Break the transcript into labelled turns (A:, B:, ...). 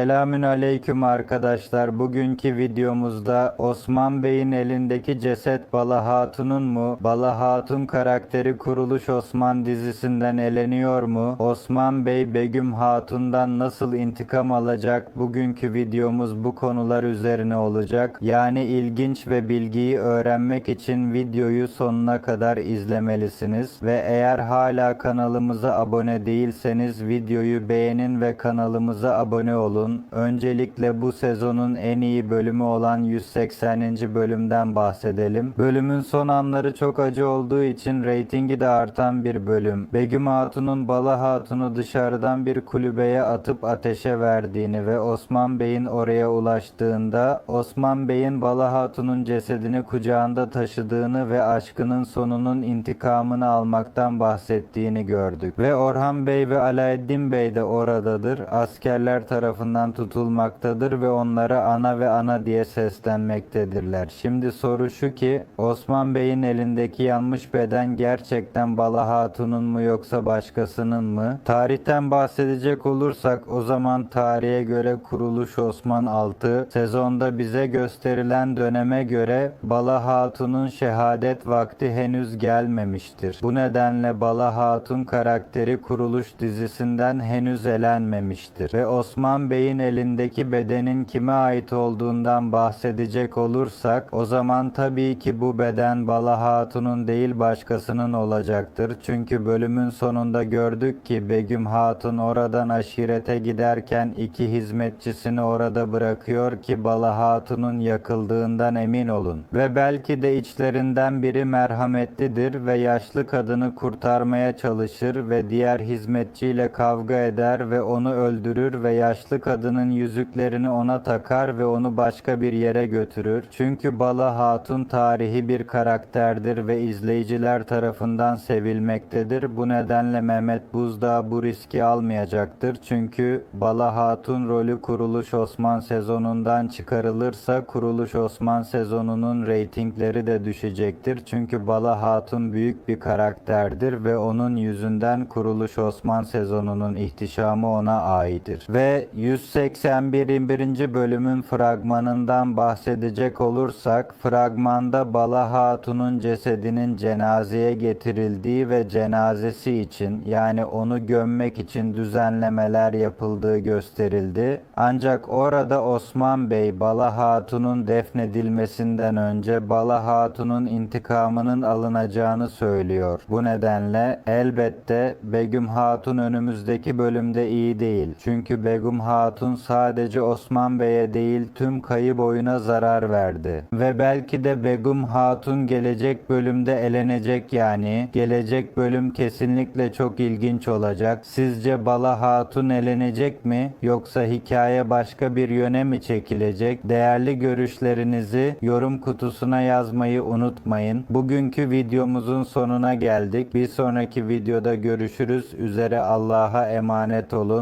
A: Selamün aleyküm arkadaşlar. Bugünkü videomuzda Osman Bey'in elindeki ceset Bala Hatun'un mu? Bala Hatun karakteri Kuruluş Osman dizisinden eleniyor mu? Osman Bey Begüm Hatun'dan nasıl intikam alacak? Bugünkü videomuz bu konular üzerine olacak. Yani ilginç ve bilgiyi öğrenmek için videoyu sonuna kadar izlemelisiniz. Ve eğer hala kanalımıza abone değilseniz videoyu beğenin ve kanalımıza abone olun. Öncelikle bu sezonun en iyi bölümü olan 180. bölümden bahsedelim. Bölümün son anları çok acı olduğu için reytingi de artan bir bölüm. Begüm Hatun'un Bala Hatun'u dışarıdan bir kulübeye atıp ateşe verdiğini ve Osman Bey'in oraya ulaştığında Osman Bey'in Bala Hatun'un cesedini kucağında taşıdığını ve aşkının sonunun intikamını almaktan bahsettiğini gördük. Ve Orhan Bey ve Alaeddin Bey de oradadır. Askerler tarafından tutulmaktadır ve onlara ana ve ana diye seslenmektedirler. Şimdi soru şu ki Osman Bey'in elindeki yanmış beden gerçekten Bala Hatun'un mu yoksa başkasının mı? Tarihten bahsedecek olursak o zaman tarihe göre kuruluş Osman 6 sezonda bize gösterilen döneme göre Bala Hatun'un şehadet vakti henüz gelmemiştir. Bu nedenle Bala Hatun karakteri kuruluş dizisinden henüz elenmemiştir. Ve Osman Bey'in elindeki bedenin kime ait olduğundan bahsedecek olursak o zaman tabii ki bu beden Bala Hatun'un değil başkasının olacaktır. Çünkü bölümün sonunda gördük ki Begüm Hatun oradan aşirete giderken iki hizmetçisini orada bırakıyor ki Bala Hatun'un yakıldığından emin olun. Ve belki de içlerinden biri merhametlidir ve yaşlı kadını kurtarmaya çalışır ve diğer hizmetçiyle kavga eder ve onu öldürür ve yaşlı kadının yüzüklerini ona takar ve onu başka bir yere götürür. Çünkü Bala Hatun tarihi bir karakterdir ve izleyiciler tarafından sevilmektedir. Bu nedenle Mehmet Buzdağ bu riski almayacaktır. Çünkü Bala Hatun rolü Kuruluş Osman sezonundan çıkarılırsa Kuruluş Osman sezonunun reytingleri de düşecektir. Çünkü Bala Hatun büyük bir karakterdir ve onun yüzünden Kuruluş Osman sezonunun ihtişamı ona aittir. Ve 181. bölümün fragmanından bahsedecek olursak fragmanda Bala Hatun'un cesedinin cenazeye getirildiği ve cenazesi için yani onu gömmek için düzenlemeler yapıldığı gösterildi. Ancak orada Osman Bey Bala Hatun'un defnedilmesinden önce Bala Hatun'un intikamının alınacağını söylüyor. Bu nedenle elbette Begüm Hatun önümüzdeki bölümde iyi değil. Çünkü Begüm Hatun sadece Osman Bey'e değil tüm kayı boyuna zarar verdi. Ve belki de Begüm Hatun gelecek bölümde elenecek yani. Gelecek bölüm kesinlikle çok ilginç olacak. Sizce Bala Hatun elenecek mi? Yoksa hikaye başka bir yöne mi çekilecek? Değerli görüşlerinizi yorum kutusuna yazmayı unutmayın. Bugünkü videomuzun sonuna geldik. Bir sonraki videoda görüşürüz. Üzere Allah'a emanet olun.